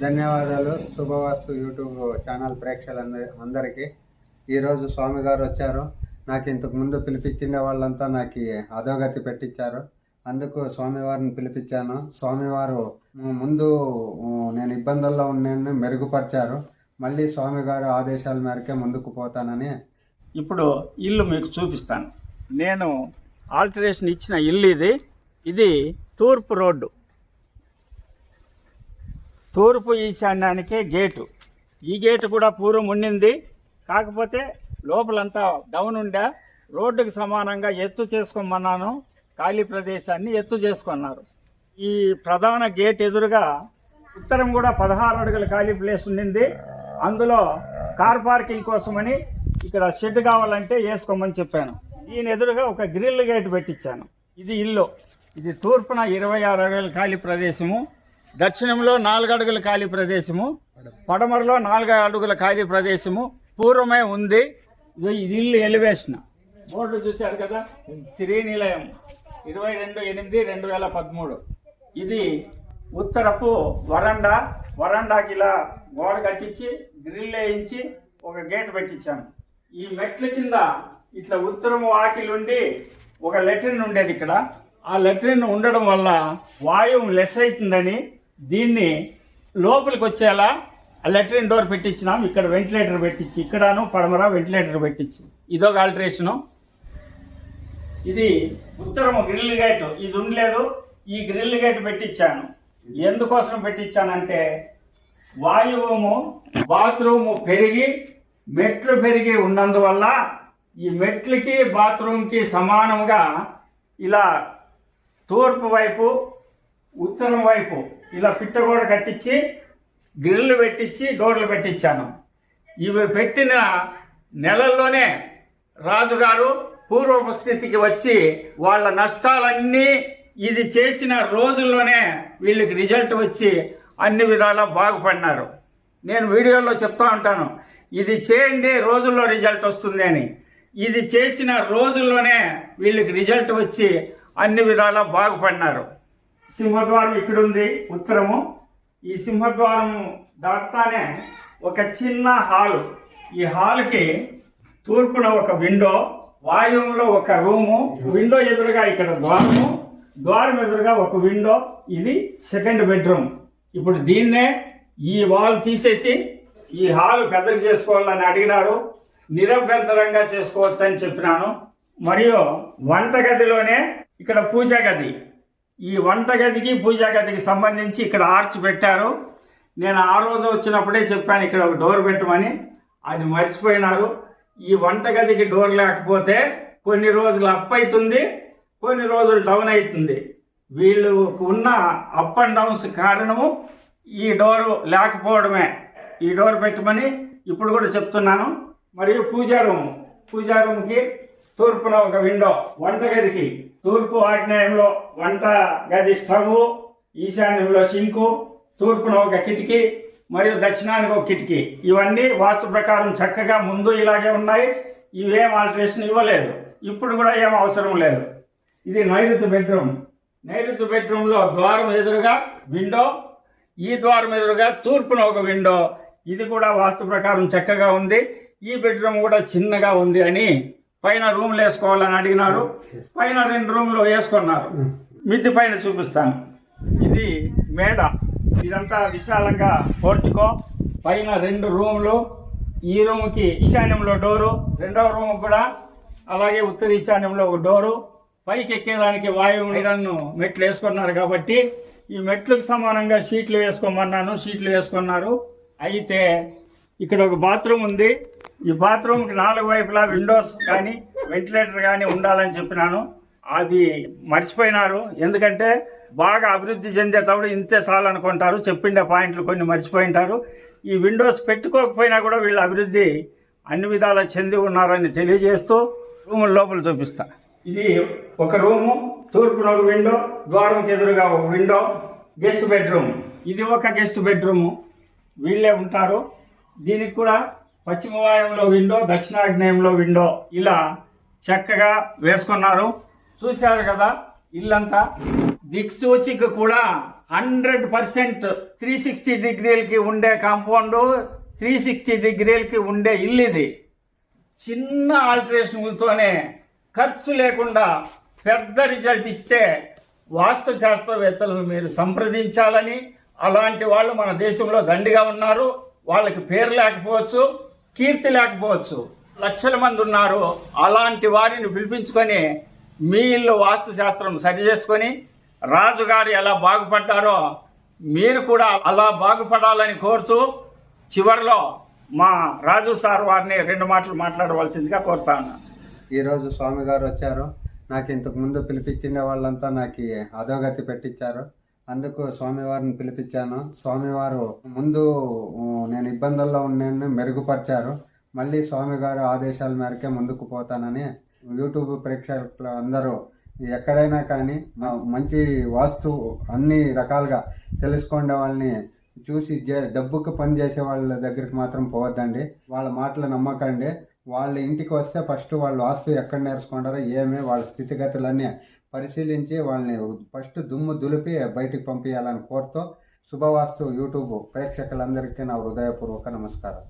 ధన్యవాదాలు. శుభవాస్తు YouTube channel ప్రేక్షకులందరి అందరికీ. ఈరోజు స్వామి గారు వచ్చారు. నాకు ఇంతకు ముందు పిలిపించిన వాళ్ళంతా నాకు అధోగతి పెట్టించారు అందుకు స్వామివారిని పిలిపించాను. స్వామివారు ముందు నేను ఇబ్బందుల్లో ఉన్నాను మెరుగుపరిచారు. మళ్ళీ స్వామి గారు ఆదేశాల మేరకే ముందుకు పోతానని. ఇప్పుడు ఇల్లు మీకు చూపిస్తాను. నేను ఆల్టరేషన్ ఇచ్చిన ఇల్లు ఇది. ఇది తూర్పు రోడ్డు. తూర్పు ఈశాన్యానికే గేటు. ఈ గేటు కూడా పూర్వం ఉండింది కాకపోతే లోపలంతా డౌన్ ఉండే. రోడ్డుకు సమానంగా ఎత్తు చేసుకోమన్నాను. ఖాళీ ప్రదేశాన్ని ఎత్తు చేసుకున్నారు. ఈ ప్రధాన గేట్ ఎదురుగా ఉత్తరం కూడా పదహారు అడుగుల ఖాళీ ప్లేస్ ఉండింది అందులో కార్ పార్కింగ్ కోసమని ఇక్కడ షెడ్ కావాలంటే వేసుకోమని చెప్పాను. దీని ఎదురుగా ఒక గ్రిల్ గేట్ పెట్టించాను. ఇది ఇల్లు. ఇది తూర్పున ఇరవై ఆరు అడుగుల ఖాళీ ప్రదేశము. దక్షిణంలో నాలుగు అడుగుల ఖాళీ ప్రదేశము పడమరలో నాలుగు అడుగుల ఖాళీ ప్రదేశము పూర్వమే ఉంది. ఇది ఇల్లు ఎలివేషన్ బోర్డు చూశారు కదా? శ్రీనిలయం. ఇరవై రెండు ఎనిమిది రెండు వేల పదమూడు. ఇది ఉత్తరపు వరండా వరండాకి ఇలా గోడ కట్టించి గ్రిల్ వేయించి ఒక గేట్ పెట్టించాను ఈ మెట్ల కింద ఇట్లా ఉత్తరం వాకిలుండి ఒక లెట్రిన్ ఉండేది ఇక్కడ. ఆ లెట్రిన్ ఉండడం వల్ల వాయువు లెస్ అవుతుందని దీన్ని లోపలికి వచ్చేలా లెట్రిన్ డోర్ పెట్టించినాం. ఇక్కడ వెంటిలేటర్ పెట్టించి ఇక్కడను పడమర వెంటిలేటర్ పెట్టించి. ఇదొక ఆల్టరేషను. ఇది ఉత్తరము గ్రిల్ గేట్. ఇది ఉండలేదు. ఈ గ్రిల్ గేట్ పెట్టించాను. ఎందుకోసం పెట్టించానంటే వాయువుము బాత్రూము పెరిగి మెట్లు పెరిగి ఉన్నందువల్ల ఈ మెట్లకి బాత్రూమ్కి సమానంగా ఇలా తూర్పు వైపు ఉత్తరం వైపు ఇలా పిట్టగోడ కట్టించి గ్రిల్లు పెట్టించి డోర్లు పెట్టించాను. ఇవి పెట్టిన నెలల్లోనే రాజుగారు పూర్వపు స్థితికి వచ్చి వాళ్ళ నష్టాలన్నీ ఇది చేసిన రోజుల్లోనే వీళ్ళకి రిజల్ట్ వచ్చి అన్ని విధాలా బాగుపడినారు. నేను వీడియోలో చెప్తా ఉంటాను. ఇది చేయండి రోజుల్లో రిజల్ట్ వస్తుంది అని. ఇది చేసిన రోజుల్లోనే వీళ్ళకి రిజల్ట్ వచ్చి అన్ని విధాలా బాగుపడినారు. సింహద్వారం ఇక్కడుంది. ఉత్తరము. ఈ సింహద్వారం దాటుతానే ఒక చిన్న హాలు. ఈ హాల్కి తూర్పున ఒక విండో వాయువులో ఒక రూము విండో ఎదురుగా ఇక్కడ ద్వారము ద్వారం ఎదురుగా ఒక విండో ఇది సెకండ్ బెడ్రూమ్. ఇప్పుడు దీన్నే ఈ వాల్ తీసేసి ఈ హాల్ పెద్దగా చేసుకోవాలని అడిగినారు. నిరభ్యంతరంగా చేసుకోవచ్చు అని చెప్పినాను. మరియు వంటగదిలోనే ఇక్కడ పూజా గది. ఈ వంటగదికి పూజా గదికి సంబంధించి ఇక్కడ ఆర్చ్ పెట్టారు. నేను ఆ రోజు వచ్చినప్పుడే చెప్పాను ఇక్కడ ఒక డోర్ పెట్టమని. అది మర్చిపోయినారు. ఈ వంటగదికి డోర్ లేకపోతే కొన్ని రోజులు అప్ అవుతుంది కొన్ని రోజులు డౌన్ అవుతుంది వీళ్ళు ఉన్న అప్ అండ్ డౌన్స్ కారణము ఈ డోరు లేకపోవడమే. ఈ డోర్ పెట్టమని ఇప్పుడు కూడా చెప్తున్నాను. మరియు పూజా రూమ్. పూజా రూమ్కి తూర్పున ఒక విండో వంటగదికి. తూర్పు ఆగ్నేయంలో వంట గది స్టవ్ ఈశాన్యంలో సింకు తూర్పున ఒక కిటికీ మరియు దక్షిణానికి ఒక కిటికీ. ఇవన్నీ వాస్తు ప్రకారం చక్కగా ముందు ఇలాగే ఉన్నాయి. ఇవేం ఆల్టరేషన్ ఇవ్వలేదు. ఇప్పుడు కూడా ఏం అవసరం లేదు. ఇది నైరుతి బెడ్రూమ్. నైరుతి బెడ్రూమ్లో ద్వారం ఎదురుగా విండో. ఈ ద్వారం ఎదురుగా తూర్పున ఒక విండో. ఇది కూడా వాస్తు ప్రకారం చక్కగా ఉంది. ఈ బెడ్రూమ్ కూడా చిన్నగా ఉంది అని పైన రూమ్లు వేసుకోవాలని అడిగినారు. పైన రెండు రూమ్లు వేసుకున్నారు. మిద్ది పైన చూపిస్తాను. ఇది మేడ. ఇదంతా విశాలంగా పోర్టికో. పైన రెండు రూమ్లు. ఈ రూమ్కి ఈశాన్యంలో డోరు. రెండవ రూమ్ కూడా అలాగే ఉత్తర ఈశాన్యంలో ఒక డోరు. పైకి ఎక్కేదానికి వాయువు నీరన్ను మెట్లు వేసుకున్నారు కాబట్టి ఈ మెట్లకు సమానంగా షీట్లు వేసుకోమన్నాను. షీట్లు వేసుకున్నారు. అయితే ఇక్కడ ఒక బాత్రూమ్ ఉంది. ఈ బాత్రూమ్కి నాలుగు వైపులా విండోస్ కానీ వెంటిలేటర్ కానీ ఉండాలని చెప్పినాను. అది మర్చిపోయినారు. ఎందుకంటే బాగా అభివృద్ధి చెందే తప్పుడు ఇంతే చాలు అనుకుంటారు. చెప్పిండే పాయింట్లు కొన్ని మర్చిపోయింటారు ఈ విండోస్ పెట్టుకోకపోయినా కూడా వీళ్ళు అభివృద్ధి అన్ని విధాలా చెంది ఉన్నారని తెలియజేస్తూ రూమ్ లోపల చూపిస్తా. ఇది ఒక రూము తూర్పున ఒక విండో ద్వారంకి ఎదురుగా ఒక విండో గెస్ట్ బెడ్రూమ్. ఇది ఒక గెస్ట్ బెడ్రూము. వీళ్ళే ఉంటారు. దీనికి కూడా పశ్చిమ వాయువులో విండో దక్షిణాగ్నేయంలో విండో ఇలా చక్కగా వేసుకున్నారు. చూశారు కదా ఇల్లంతా దిక్సూచిక కూడా హండ్రెడ్ పర్సెంట్ త్రీ సిక్స్టీ డిగ్రీలకి ఉండే కాంపౌండ్ త్రీ సిక్స్టీ డిగ్రీలకి ఉండే ఇల్లు ఇది. చిన్న ఆల్టరేషన్లతోనే ఖర్చు లేకుండా పెద్ద రిజల్ట్ ఇస్తే వాస్తు శాస్త్రవేత్తలను మీరు సంప్రదించాలని అలాంటి వాళ్ళు మన దేశంలో దండిగా ఉన్నారు. వాళ్ళకి పేరు లేకపోవచ్చు కీర్తి లేకపోవచ్చు లక్షల మంది ఉన్నారు. అలాంటి వారిని పిలిపించుకొని మీ ఇల్లు వాస్తుశాస్త్రం సరి చేసుకొని రాజుగారు ఎలా బాగుపడ్డారో మీరు కూడా అలా బాగుపడాలని కోరుతూ చివరిలో మా రాజు సార్ వారిని రెండు మాటలు మాట్లాడవలసిందిగా కోరుతా ఉన్నాను ఈరోజు స్వామి గారు వచ్చారు. నాకు ఇంతకు ముందు పిలిపించిన వాళ్ళంతా నాకు అధోగతి పెట్టించారు అందుకు స్వామివారిని పిలిపించాను. స్వామివారు ముందు నేను ఇబ్బందుల్లో ఉండేని మెరుగుపరిచారు. మళ్ళీ స్వామి గారు ఆదేశాల మేరకే ముందుకు పోతానని యూట్యూబ్ ప్రేక్షకులు అందరూ ఎక్కడైనా కానీ మంచి వాస్తు అన్ని రకాలుగా తెలుసుకునే వాళ్ళని చూసి జే- డబ్బుకు పనిచేసే వాళ్ళ దగ్గరికి మాత్రం పోవద్దండి. వాళ్ళ మాటలు నమ్మకండి. వాళ్ళ ఇంటికి వస్తే ఫస్ట్ వాళ్ళు వాస్తు ఎక్కడ నేర్చుకుంటారో ఏమి వాళ్ళ స్థితిగతులన్నీ పరిశీలించి వాళ్ళని ఫస్ట్ దుమ్ము దులిపి బయటికి పంపించాలని కోరుతూ శుభవాస్తు యూట్యూబ్ ప్రేక్షకులందరికీ నా హృదయపూర్వక నమస్కారం.